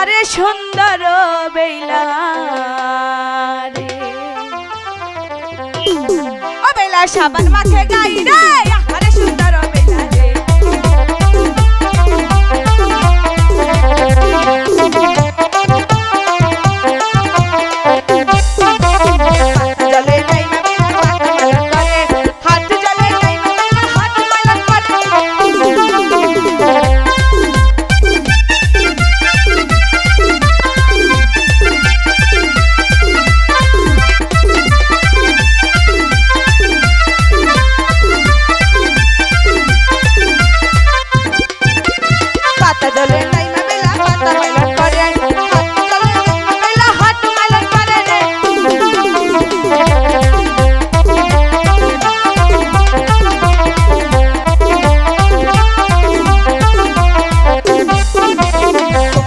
আরে সুন্দর বেলা বেলা সাবান মাখে গাই রে।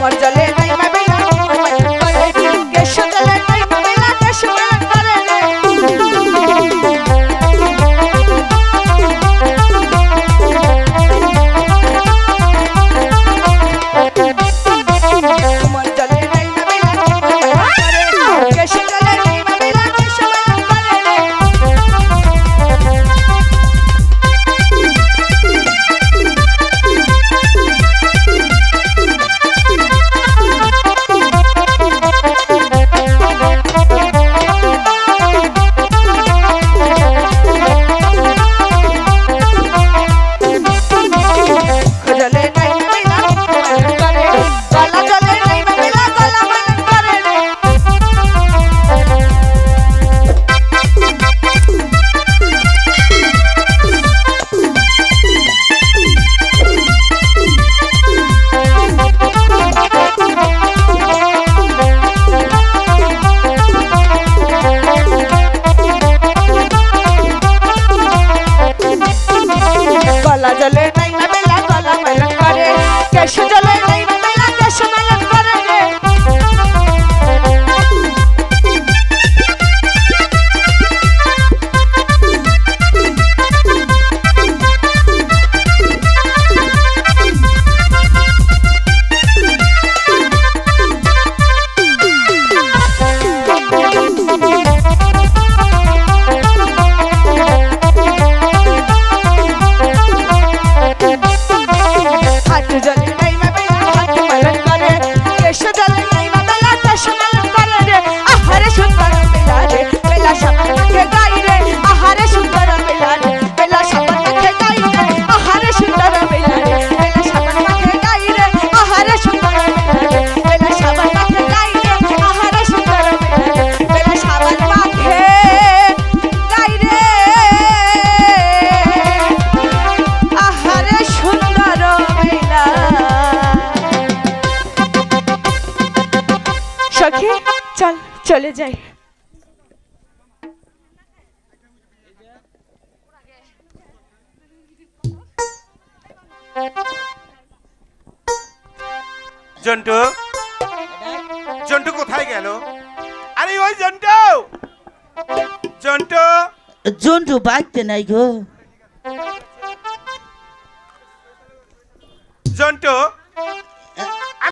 por সখী চল চলে যাই। জন্টু? জন্টু কোথায় গেল? আরে ওই জন্টু! জন্টু? জন্টু বাঁচতে নাই গো। জন্টু?